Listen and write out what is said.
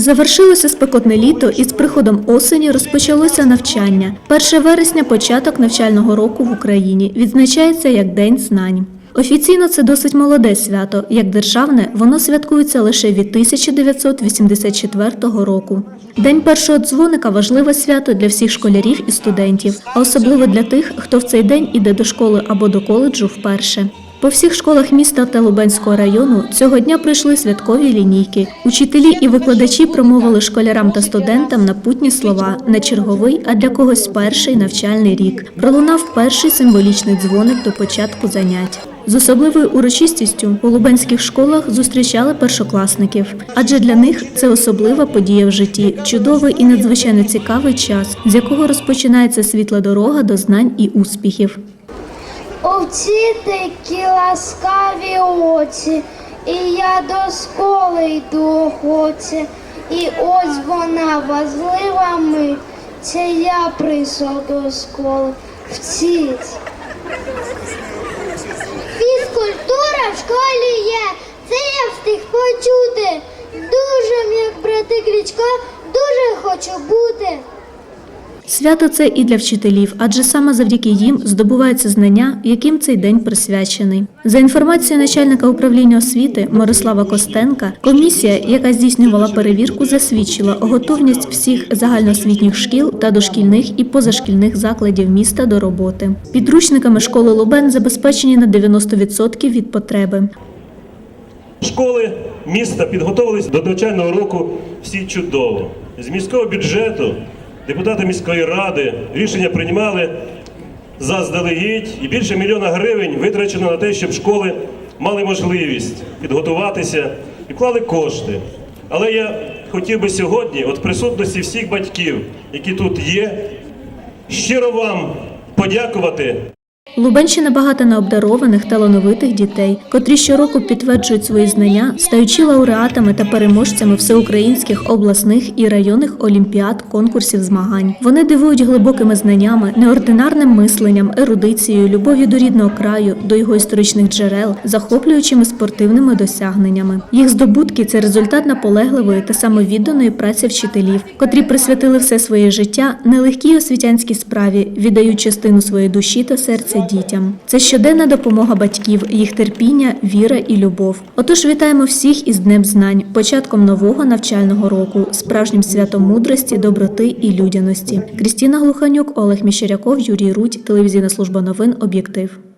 Завершилося спекотне літо і з приходом осені розпочалося навчання. 1 вересня – початок навчального року в Україні. Відзначається як День знань. Офіційно це досить молоде свято. Як державне, воно святкується лише від 1984 року. День першого дзвоника важливе свято для всіх школярів і студентів, а особливо для тих, хто в цей день іде до школи або до коледжу вперше. По всіх школах міста та Лубенського району цього дня пройшли святкові лінійки. Учителі і викладачі промовили школярам та студентам напутні слова на черговий, а для когось перший навчальний рік. Пролунав перший символічний дзвоник до початку занять. З особливою урочистістю у лубенських школах зустрічали першокласників, адже для них це особлива подія в житті, чудовий і надзвичайно цікавий час, з якого розпочинається світла дорога до знань і успіхів. Овці такі ласкаві очі, і я до школи йду охоче. І ось вона важлива мить, це я прийшов до школи. Вчить. Фізкультура в школі є, це я встиг почути. Дуже, як брати Кличко, дуже хочу бути. Свято це і для вчителів, адже саме завдяки їм здобуваються знання, яким цей день присвячений. За інформацією начальника управління освіти Мирослава Костенка, комісія, яка здійснювала перевірку, засвідчила готовність всіх загальноосвітніх шкіл та дошкільних і позашкільних закладів міста до роботи. Підручниками школи Лубен забезпечені на 90% від потреби. Школи міста підготовились до навчального року всі чудово. З міського бюджету депутати міської ради рішення приймали заздалегідь, і більше мільйона гривень витрачено на те, щоб школи мали можливість підготуватися і вклали кошти. Але я хотів би сьогодні, от присутності всіх батьків, які тут є, щиро вам подякувати Лубенщина багата на обдарованих талановитих дітей, котрі щороку підтверджують свої знання, стаючи лауреатами та переможцями всеукраїнських обласних і районних олімпіад, конкурсів змагань. Вони дивують глибокими знаннями, неординарним мисленням, ерудицією, любов'ю до рідного краю, до його історичних джерел, захоплюючими спортивними досягненнями. Їх здобутки це результат наполегливої та самовідданої праці вчителів, котрі присвятили все своє життя нелегкій освітянській справі, віддають частину своєї душі та серця дітям. Це щоденна допомога батьків, їх терпіння, віра і любов. Отож, вітаємо всіх із Днем знань, початком нового навчального року, справжнім святом мудрості, доброти і людяності. Крістіна Глуханюк, Олег Міщеряков, Юрій Рудь, телевізійна служба новин Об'єктив.